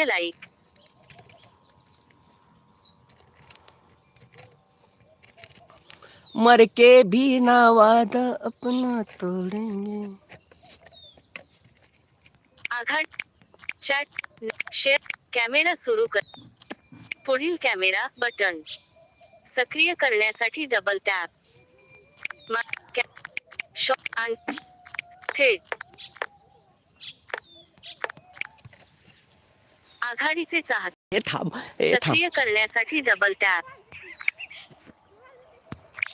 शून्य लाईक मर के भी ना वादा अपना तोडेंगे। आघाड चॅट शेअर कॅमेरा सुरू कर। पुढील कॅमेरा बटन। सक्रिय करण्यासाठी डबल टॅप मा- कॅ- शॉ- आणि थेट आघाडीचे चाहते. हे थांब सक्रिय करण्यासाठी डबल टॅप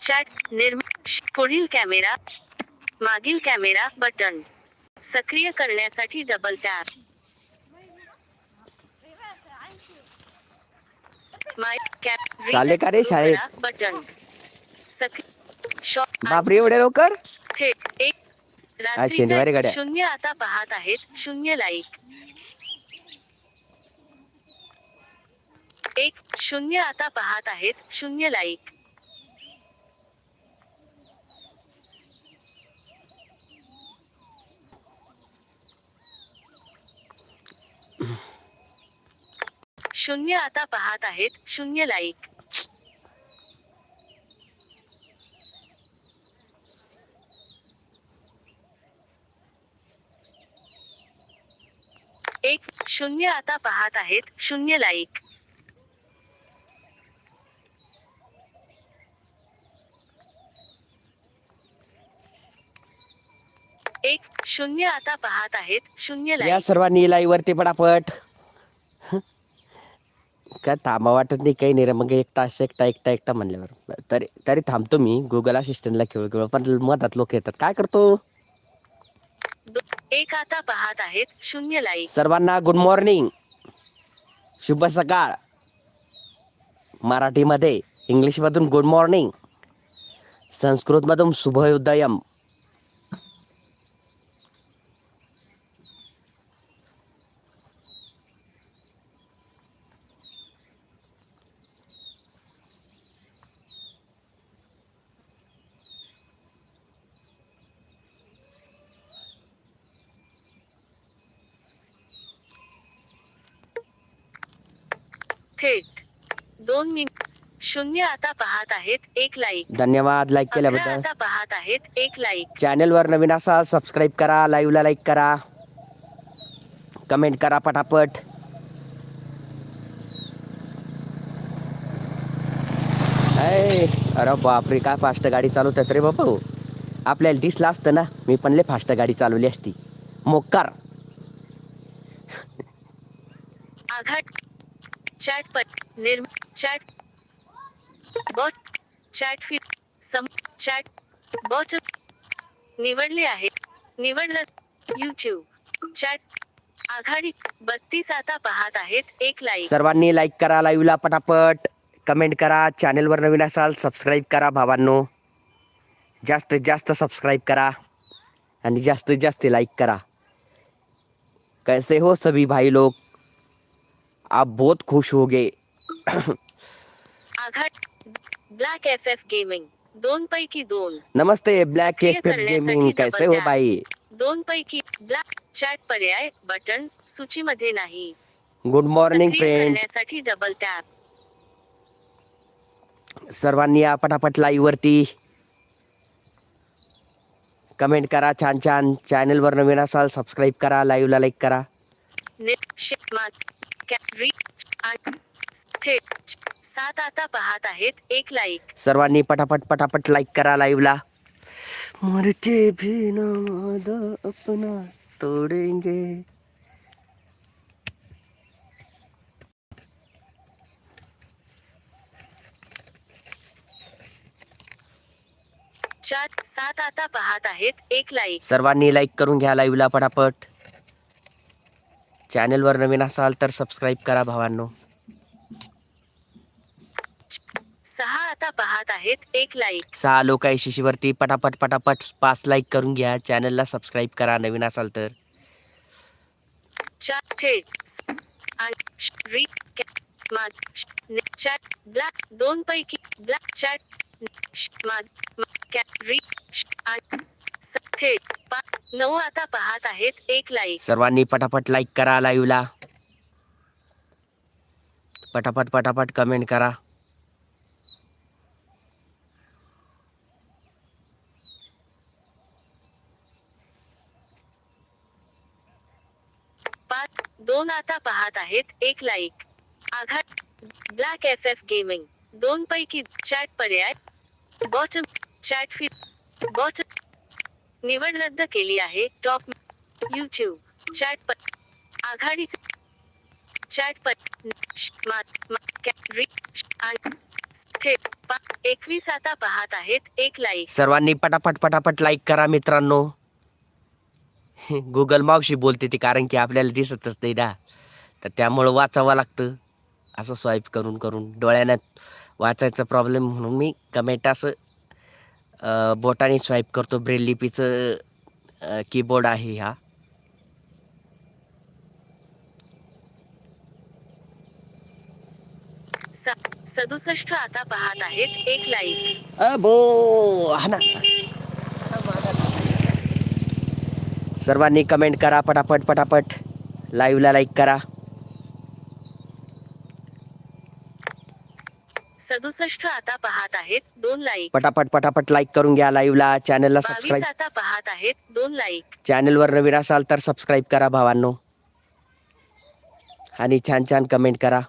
चॅट निर्म पुढील कॅमेरा मागील कॅमेरा बटन सक्रिय करण्यासाठी डबल टॅप माय कॅप चालले का रे शाळेत? बटन सक्रिय बापरे लवकर? थेट एक शनिवारी गड्या. शून्य आता पाहत आहेत. शून्य लाईक एक शून्य आता पाहत आहेत शून्य लाईक शून्य आता पाहत आहेत शून्य लाईक एक शून्य आता पाहत आहेत शून्य लाईक एक शून्य आता पाहत आहेत. शून्य या सर्वांनी लाईव्ह वरती पटापट. काय थांबा वाटत नाही काही नाही रे. मग एक तास एकटा एकटा एकटा म्हणल्यावर. तरी तरी थांबतो मी. गुगल असिस्टंटला खेळ खेळ. पण मधात लोक येतात. काय करतो? दो- एक आता पाहत आहेत. शून्य लाईक सर्वांना गुड मॉर्निंग शुभ सकाळ. मराठीमध्ये इंग्लिशमधून गुड मॉर्निंग संस्कृतमधून शुभोदयम. थेट. दोन मिनिट शून्य आता पाहत आहेत एक लाईक धन्यवाद लाईक अकरा केल्याबद्दल. आता पाहत आहेत एक लाईक चॅनलवर नवीन असाल सबस्क्राईब करा लाईव्हला लाईक करा. कमेंट करा पटापट. ऐ, अरे बापरे काय फास्ट गाडी चालवतात रे बाबा आपल्याला दिसलं असतं ना मी पण लय फास्ट गाडी चालवली असती. मोकार आघाड चॅट पट निर्म चॅट बॉट चॅट फी सम चॅट बॉट निवडले आहे निवडलं यूट्यूब चॅट आघाडी बत्तीस आता पाहत आहेत. एक लाईक सर्वांनी लाईक करा लाईव्हला पटापट. कमेंट करा चॅनेलवर नवीन असाल सबस्क्राईब करा भावांनो. जास्तीत जास्त सबस्क्राईब करा आणि जास्तीत जास्त लाईक करा. कैसे हो सभी भाई लोग? आप बहुत खुश होगे। आघाड ब्लॅक एफ़ एफ़ गेमिंग दोन पैकी दोन। नमस्ते ब्लॅक सक्रिय एफ़ गेमिंग कैसे हो. भाई? दोन पैकी ब्लॅक चॅट पर्याय बटन सूचीमध्ये नाही. गुड मॉर्निंग सक्रिय फ्रेंड करण्यासाठी डबल टॅप सर्वांनी या पटापट लाईव्ह वरती कमेंट करा छान छान चॅनलवर नवीन असाल सबस्क्राईब करा लाईव्हला लाईक करा. सात आता पाहत आहेत एक लाईक सर्वांनी पटापट पटापट लाईक करा लाईव्हला मरके भी ना अपना तोडेंगे. चार सात आता पाहत आहेत एक लाईक सर्वांनी लाईक करून घ्या लाईव्हला पटापट. चॅनलवर नवीन असाल तर सबस्क्राईब करा भावांनो. सहा आता पाहत आहेत एक लाईक सहा लोक आहे शिशीवरती पटापट पटापट पाच लाईक करून घ्या. चॅनलला सबस्क्राईब करा नवीन असाल तर. चार थेट आणि श- री कॅ- माग चॅट ब्लॅक दोन पैकी ब्लॅक चॅट माग स- थेट नऊ आता पाहत आहेत एक लाईक सर्वांनी पटापट लाईक करा लाईव्हला पटापट पटापट कमेंट करा. पाच दोन आता पाहत आहेत एक लाईक आघात ब्लॅक एफ एफ गेमिंग दोन पैकी चॅट पर्याय. बॉटम चॅट फी बॉटम निवड रद्द केली आहे. टॉप युट्यूब चॅट प आघाडीच चॅट प पा- एकवीस आता पाहत आहेत. एक लाईक सर्वांनी पटापट पटापट लाईक करा मित्रांनो. गुगल मावशी बोलते ती कारण की आपल्याला दिसतच नाही ना. तर त्यामुळं वाचावं लागतं. असं स्वाईप करून करून डोळ्यानं वाचायचा प्रॉब्लेम म्हणून मी कमेंट असं बोटाने स्वाईप करतो. ब्रेल लिपीचं कीबोर्ड आहे हा. स- सदुसष्ट आता पाहत आहेत. एक लाईक अबो हा ना. सर्वांनी कमेंट करा पटापट पटापट. लाईव्हला लाईक करा. सदुसष्ट आता पाहत आहेत दोन लाईक पटापट पटापट लाईक करून घ्या लाईव्हला चॅनलला बावीस सबस्क्राईब आता पाहत आहेत दोन लाईक चॅनलवर नवीन असाल तर सबस्क्राईब करा भावांनो. आणि छान छान कमेंट करा.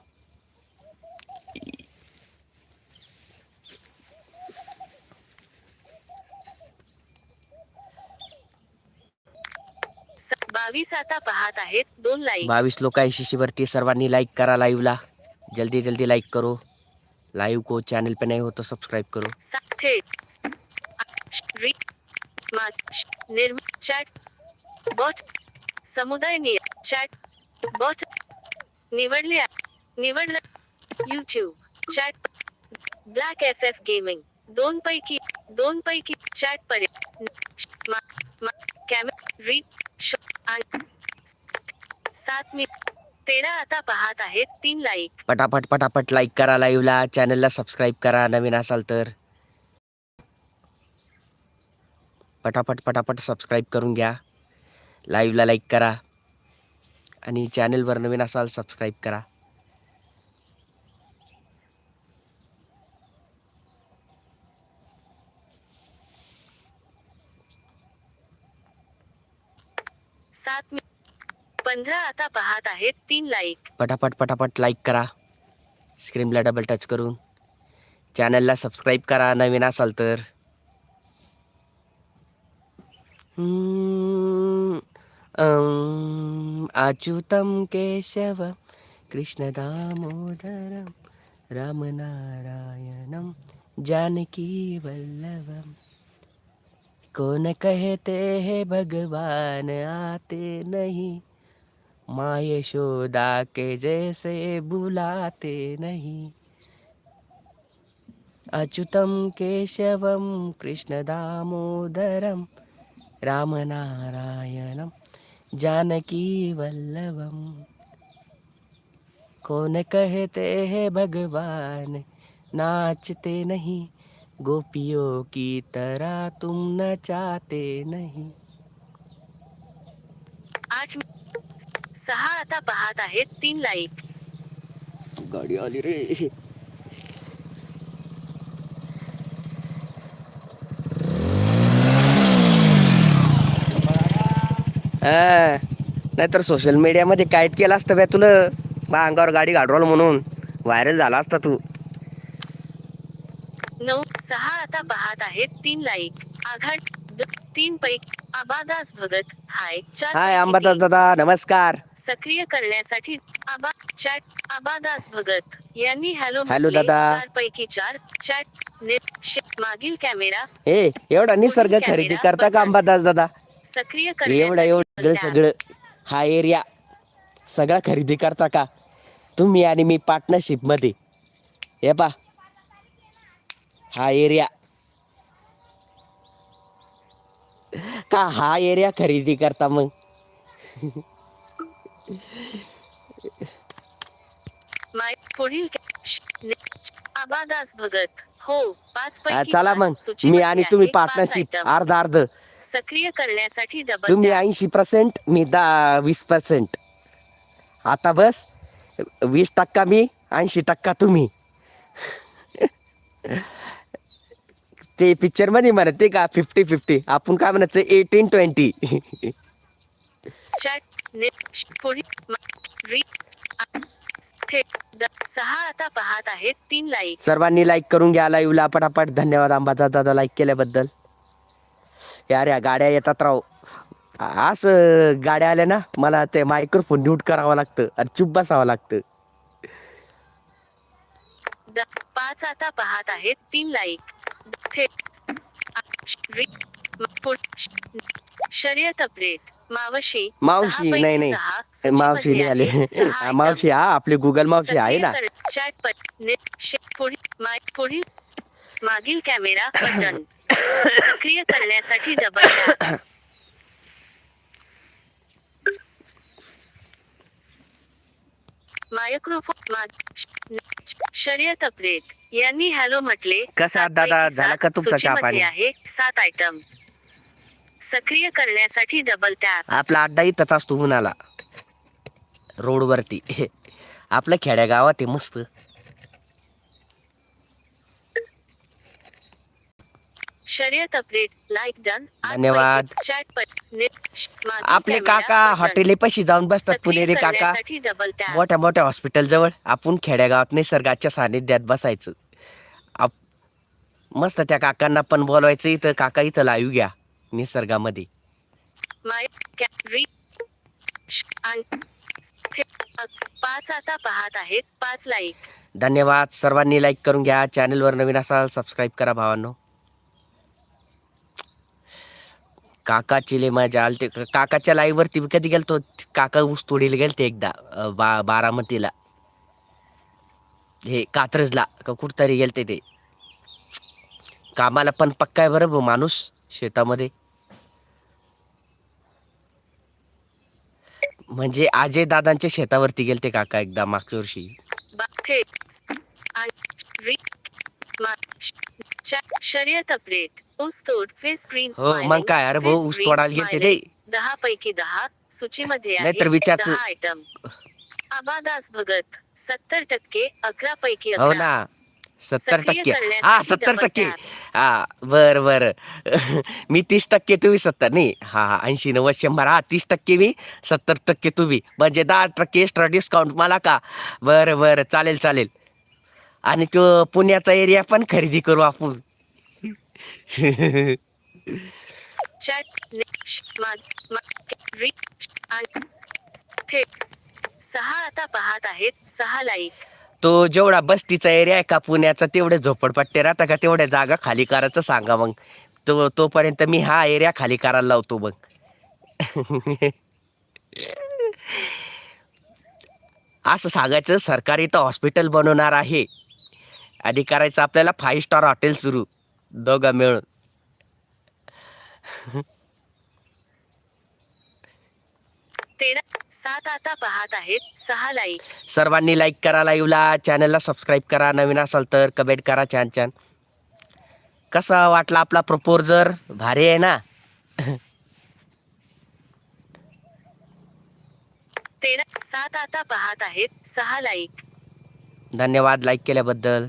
स- बावीस आता पाहत आहेत दोन लाईक बावीस लोक आहे. शिशीवरती सर्वांनी लाईक करा लाईव्हला जल्दी जल्दी लाईक करो. लाईव्ह को चॅनल पे नाही हो तो सबस्क्राईब करो। सा- थेट श- री- मा- श- निर्म चॅट बॉट समुदाय निय चॅट बॉट निवडले निवडलं YouTube chat black F F gaming दोन पैकी दोन पैकी चॅट पर्याय मा- मा- कॅमे री श- आणि सात मी तेरा आता पाहत आहेत तीन लाईक पटापट पटापट लाईक करा लाईव्हला चॅनलला सबस्क्राईब करा नवीन असाल तर. पटापट पटापट सबस्क्राईब करून घ्या. लाईव्हला लाईक करा. आणि चॅनलवर नवीन असाल सबस्क्राईब करा सात मी पंधरा आता पाहत आहेत तीन लाईक पटापट पटापट लाईक करा. स्क्रीनला डबल टच करून. चॅनलला सबस्क्राईब करा नवीन असाल तर. अच्युतम केशव कृष्ण केशव कृष्णदामोदरं रामनारायणं जानकी वल्लभम कौन कहते हैं भगवान आते नहीं? माँ यशोदा के जैसे बुलाते नहीं। अच्युतं केशवं कृष्णदामोदरं रामनारायणं जानकीवल्लभं कौन कहते हैं भगवान नाचते नहीं। गोपियों की तरह तुम नचाते नहीं। आज सहा आता पाहत आहेत तीन लाईक गाडी आली रे. नाहीतर सोशल मीडियामध्ये कायत केलं असतं बे तुला. बा अंगावर गाडी गाडवल म्हणून. व्हायरल झाला असता तू. नऊ सहा आता पाहत आहेत तीन लाईक आघाड तीन पैकी आबादास भगत हाय हाय अंबादास. दादा नमस्कार सक्रिय करण्यासाठी आबा चॅट आबादास भगत यांनी हॅलो हॅलो. दादा. चार पैकी चार चॅट ने- शे- मागील कॅमेरा ए एवढा निसर्ग खरेदी करता का. अंबादास दादा सक्रिय एवढं करण्यासाठी एवढं. सगळं हा एरिया सगळा खरेदी करता का तुम्ही आणि मी पार्टनरशिपमध्ये हे पा हा एरिया का हा एरिया खरेदी करता मग? माय पुढील कॅ- श- ने- आबादास भगत हो पाच हा, पैकी चला पाच मग. मी आणि आहे, तुम्ही पाच पार्टनरशिप item. अर्ध अर्ध. सक्रिय करण्यासाठी डबल तुम्ही टॅप. ऐंशी पर्सेंट मी दहा वीस पर्सेंट आता बस वीस टक्का मी ऐंशी टक्का तुम्ही. ते पिक्चरमध्ये म्हणते का फिफ्टी फिफ्टी आपण काय म्हणायचं? एटीन ट्वेंटी सहा आता पाहत आहेत तीन लाईक सर्वांनी लाईक करून घ्या लाईव्हला पटापट. धन्यवाद अंबादा दादा लाईक केल्याबद्दल. यार या गाड्या येतात राव. असं गाड्या आल्या ना मला ते मायक्रोफोन म्यूट करावं लागतं आणि चुप बसावं लागतं. पाच आता पाहत आहेत तीन लाईक शर्यत अपडेट मावशी मावशी नाही नाही. मावशी नाही आले. मावशी हा आपली गुगल मावशी आहे ना. पुढील मागील कॅमेरा बटन. सक्रिय करण्यासाठी डबल मायक्रोफोन शर्यत अपडेट. यांनी हॅलो म्हटले कसा दादा? झाला का तुमचा चहा पाणी? आहे सात आयटम सक्रिय करण्यासाठी डबल टॅप आपला अड्डा इथंच असतो उन्हाला. रोडवरती. आपल्या खेड्यागावात आहे मस्त. शर्यत अपडेट लाईक डन धन्यवाद. आपले काका. हॉटेले पैसे जाऊन बसतात पुणेरी काका. मोठ्या मोठ्या हॉस्पिटल जवळ आपण खेड्यागावात निसर्गाच्या सानिध्यात बसायचं. आप मस्त त्या काकांना पण बोलवायचं इथं काका इथं लाईव्ह घ्या निसर्गामध्ये. पाच आता पाहत आहेत पाच लाईक धन्यवाद. सर्वांनी लाईक करून घ्या. चॅनलवर नवीन असाल सबस्क्राईब करा भावांनो. काकाची लय मजा आलते. काकाच्या लाईवरती मी कधी गेलतो काका ऊस तोडीला गेलते एकदा बा बारामतीला. हे कात्रजला का कुठतरी गेलते ते. कामाला पण पक्का आहे बरं भाऊ माणूस शेतामध्ये. म्हणजे अजय दादांच्या शेतावरती गेलते काका एकदा मागच्या वर्षी. शर्यत अपडेट. ऊस तोड फेस स्क्रीन हो, मग काय, अरे भाऊ, ऊस तोडायला गेलते ते. दहा पैकी दहा सूचीमध्ये नाहीतर आहे विचारचं- दहा आयटम आबादास भगत सत्तर टक्के अकरा पैकी हो अकरा. ना. सत्तर सक्रिय टक्के. करण्यासाठी हा सत्तर double टक्के. हा बर बर. मी तीस टक्के तुम्ही सत्तर. नाही हा हा ऐंशी नव्वद शंभर. हा तीस टक्के मी सत्तर टक्के तुम्ही. म्हणजे दहा टक्के एक्स्ट्रा डिस्काउंट मला का? बरं बरं. चालेल चालेल. आणि तो पुण्याचा एरिया पण खरेदी करू आपण. सहा आता पाहत आहेत सहा लाईक तो जेवढा बस्तीचा एरिया आहे का पुण्याचा तेवढे झोपडपट्टे राहता का? तेवढ्या जागा खाली करायचं सांगा मग. तो तोपर्यंत मी हा एरिया खाली करायला लावतो मग. असं सांगायचं सरकार इथं हॉस्पिटल बनवणार आहे. आणि करायचं आपल्याला फाईव्ह स्टार हॉटेल सुरू. दोघं मिळून. सात आता पाहत आहेत सहा लाईक सर्वांनी लाईक करा लाईव्हला चॅनलला सबस्क्राईब करा. नवीन असाल तर कमेंट करा छान छान. कसा वाटला आपला प्रपोजर भारी आहे ना? तेरा सात आता पाहत आहेत सहा लाईक धन्यवाद लाईक केल्याबद्दल.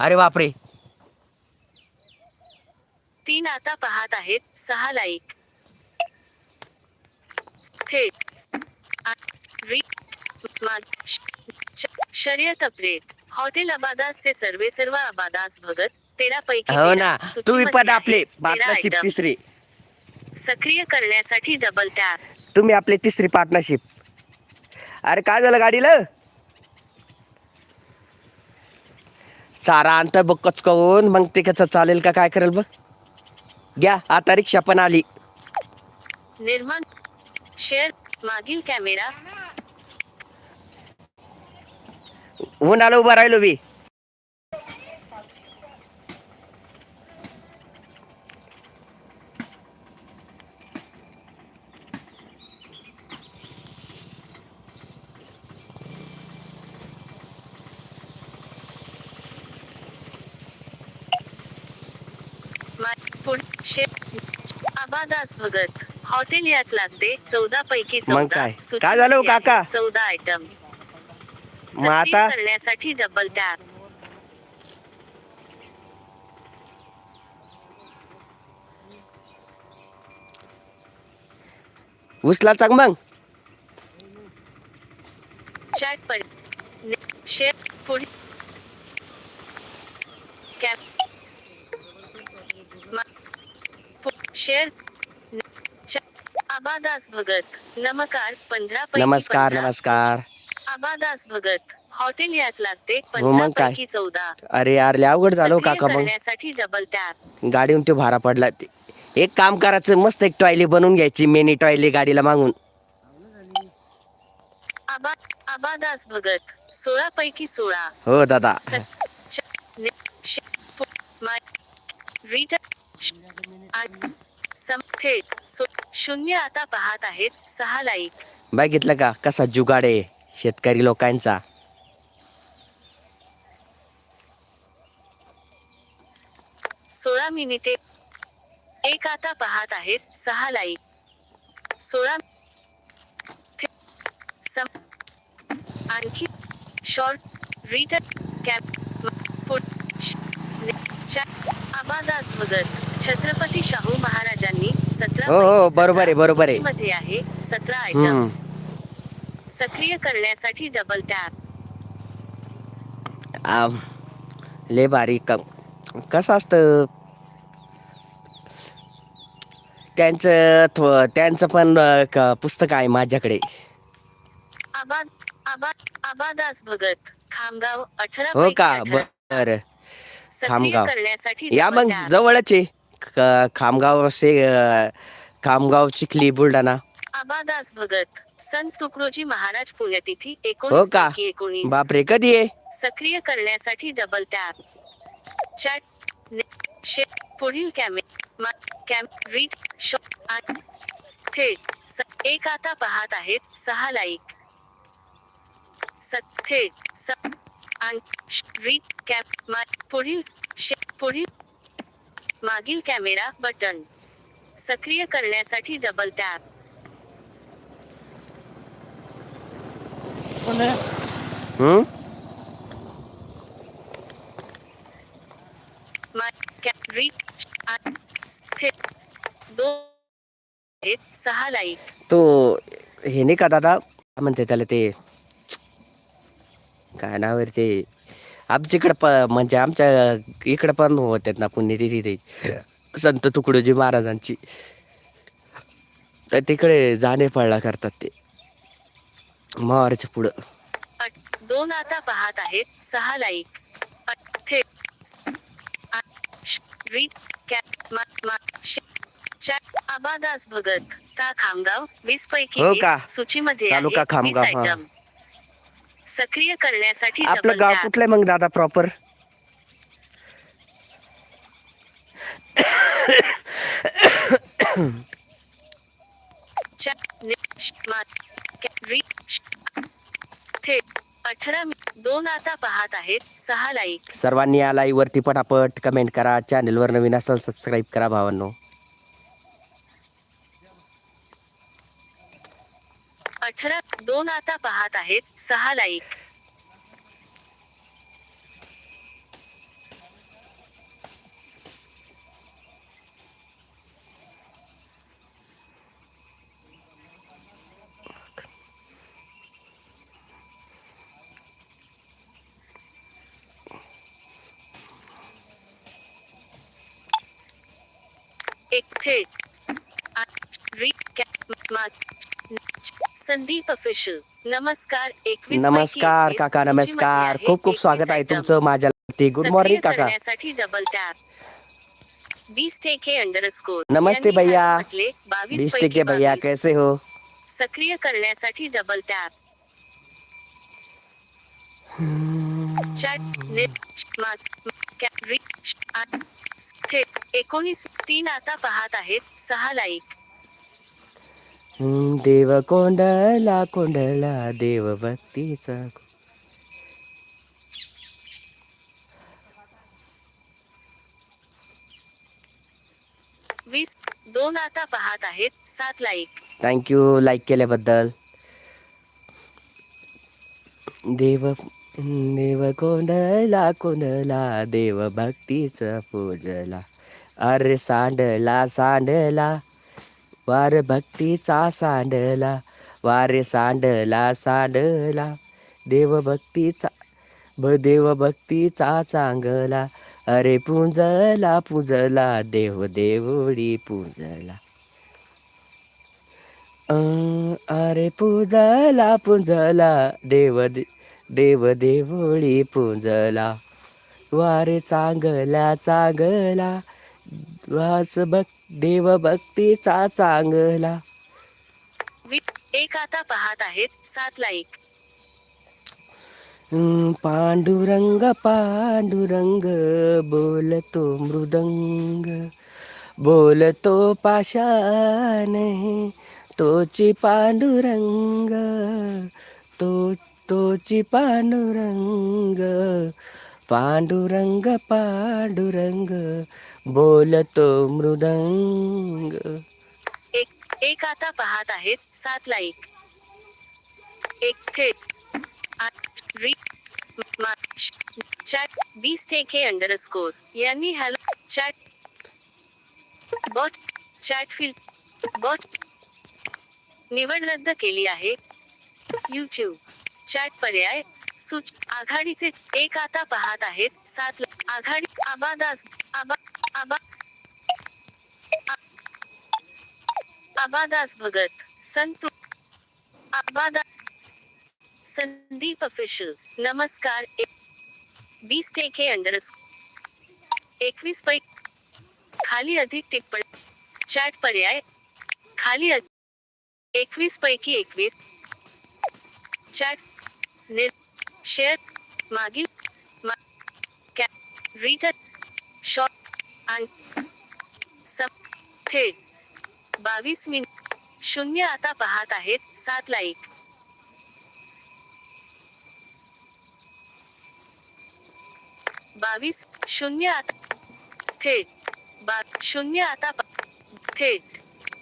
अरे बापरे. तीन आता पाहत आहेत सहा लाईक थेट. शर्यत अपडेट हॉटेल अबादास चे सर्वे सर्व अबादास भगत तेरा पैकी हो ना. तुम्ही सूचीमध्ये पण आहे. आपले पार्टनरशिप. तिसरी. सक्रिय करण्यासाठी डबल टॅप तुम्ही आपले तिसरी पार्टनरशिप अरे काय झालं गाडीला? चारा आणतं बघ कचकवून. मग ते कसं चालेल का काय करेल बघ. घ्या आता रिक्षा पण आली. निर्माण शेअर मागील कॅमेरा ऊन आलं उभं राहिलो मी मा- पुढ- शेअर आबादास भगत हॉटेल याच लागते चौदा पैकी मग चौदा काय? काय झालं हो आहे काका? चौदा आयटम मग आता? करण्यासाठी डबल टॅप उचला चांग मग चॅट पर शेअर पुढे कॅप शेअर आबादास भगत. नमकार पंधरा नमस्कार 15. नमस्कार. आबादास भगत. हॉटेल याच लागते हो, पंधरा मग काय? पैकी चौदा. अरे यार लय अवघड झालो सक्रिय काका मग. करण्यासाठी डबल टॅप गाडीहून तो भारा पडला. ते एक काम करायचं मस्त एक टॉयले बनवून घ्यायची मिनी टॉयले गाडीला मागून. आबा आबादास भगत सोळा पैकी सोळा. हो दादा. सत- च- ने- श- पु- मा- रीट- श- आठ- सम- थेट शून्य आता पाहत आहेत सहा लाईक बघितलं का कसा जुगाड आहे शेतकरी लोकांचा सोळा मिनिटे एक आता पाहत आहेत सहा लाईक सोळा आणखी short return cap Abadas Bhagat Chhatrapati Shahu महाराजांनी सतरा हो, हो, बरोबर आहे, बरोबर आहे. सूचीमध्ये आहे सतरा आयटम हम्म सक्रिय करण्यासाठी डबल टॅप लय भारी काम कसं असतं त्यांचं थो त्यांचं पण अं, क- पुस्तक आहे माझ्याकडे आबाद आबाद आबादास भगत खामगाव अठरा हो पैकी का अठरा. बर सक्रिय खामगाव. करण्यासाठी या double मग tap. जवळच आहे खामगाव से खामगाव चिखली बुलढाणा आबादास भगत संत तुकडोजी महाराज पुण्यतिथी हो एकोणीस का? पैकी एकोणीस. बापरे कधी आहे? सक्रिय करण्यासाठी डबल टॅप चॅट ने- शे पुढील कॅमे मा- कॅम रीड शॉ आठ थेट स- एक आता पाहत आहेत सहा लाईक स- थेट स- आण- श- रीड कॅम मा- पुढील शे पुढील मागील कॅमेरा बटन. सक्रिय करण्यासाठी डबल टॅप हम्म सहा लाईक तो हे नाही का दादा? काय म्हणते त्याला ते? काय नाव आहे रे ते? आमच्याकडे प म्हणजे आमच्या इकडं पण होतात ना पुण्यतिथी ते संत तुकडोजी महाराजांची. तर तिकडे जाणे पडला करतात ते. महाराजच्या पुढं. दोन आता पाहत आहेत. सहा लाईक. आबादास भगत का खामगाव. वीस पैकी हो? सूचीमध्ये तालुका खामगाव. आयटम सक्रिय करण्यासाठी आपलं गाव टॅप. कुठलं आहे मग दादा प्रॉपर अठरा दोन आता पाहत आहेत. सहा लाईक सर्वांनी या लाईव्ह वरती पटापट कमेंट करा. चॅनलवर नवीन असाल सबस्क्राईब करा भावांनो. दोन आता पाहत आहेत. सहा लाईक. एक थेट संदीप ऑफिशियल नमस्कार एकवीस नमस्कार काका नमस्कार. खूप खूप स्वागत आहे तुमचं माझ्या गुड मॉर्निंग काका. डबल टॅप बीस टेके अंडरस्कोर नमस्ते भैया. बीस टिके भैया. कैसे हो? सक्रिय करण्यासाठी डबल टॅप चॅट नेट एकोणीस तीन आता पाहत आहेत सहा लाईक देव कोंडला कोंडला देव भक्तीचा. वीस दोन आता पाहत आहेत सात लाईक थँक्यू लाईक केल्याबद्दल. देव देव कोंडला कोंडला देव भक्तीचं पूजला. अरे सांडला सांडला वार भक्तीचा सांडला वारे सांडला सांडला. देवभक्तीचा ब देव भक्तीचा चांगला अरे पुंजला पुंजला देव देवळी पुंजला. अरे पुंजला पुंजला देव दे देव देवळी पुंजला. वारे चांगला चांगला वास भक देव भक्तीचा चांगला. एक आता पाहत आहेत सात लाईक. पांडुरंग पांडुरंग बोलतो मृदंग. बोलतो पाशान तोची पांडुरंग. तो तोची पांडुरंग. पांडुरंग पांडुरंग बोलतो मृदंग. एक एक आता पाहत आहेत सात लाईक एक. थेट. आठ चॅट बीस टेके अंडरस्कोर यांनी hello chat bot chat field bot निवड रद्द केली आहे. यूट्यूब चॅट पर्याय सूच आघाडीचे एक आता पाहत आहेत सात आघाडी आबादास आबा आबादास भगत संतु आबादा संदीप ऑफिशियल नमस्कार. बीस टेके अंडर एकवीस पै खाली अधिक टिप्पणी चॅट पर्याय. खाली एकवीस पैकी एकवीस. चॅट निर शेअर मागील मा कॅ रीटर शॉर्ट थेट बावीस मिनिट शून्य आता पाहत आहेत सात लाईक. बावीस शून्य आता थेट बा शून्य आता थेट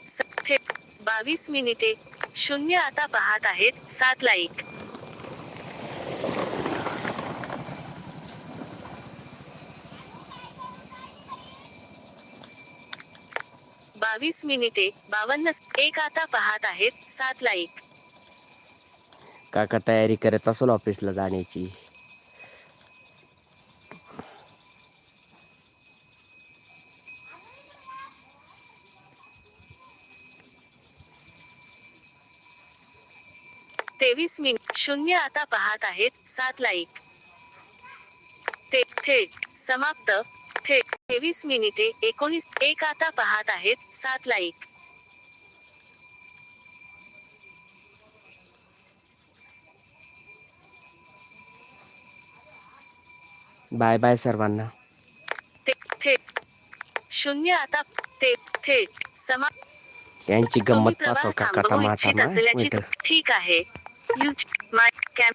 स- थेट बावीस मिनिटे शून्य आता पाहत आहेत सात लाईक. बावीस मिनिटे बावन्न एक आता पाहत आहेत सात लाईक. काका तयारी करत असेल ऑफिसला जाण्याची. तेवीस मिनिट शून्य आता पाहत आहेत सात लाईक. ते थेट समाप्त. थेट तेवीस मिनिटे एकोणीस एक आता पाहत आहेत सात लाईक. बाय बाय सर्वांना. ते थेट शून्य आता ते थेट समाप्त यांची गंमत पाहतो काका थांबवू माता ठीक आहे. You my cam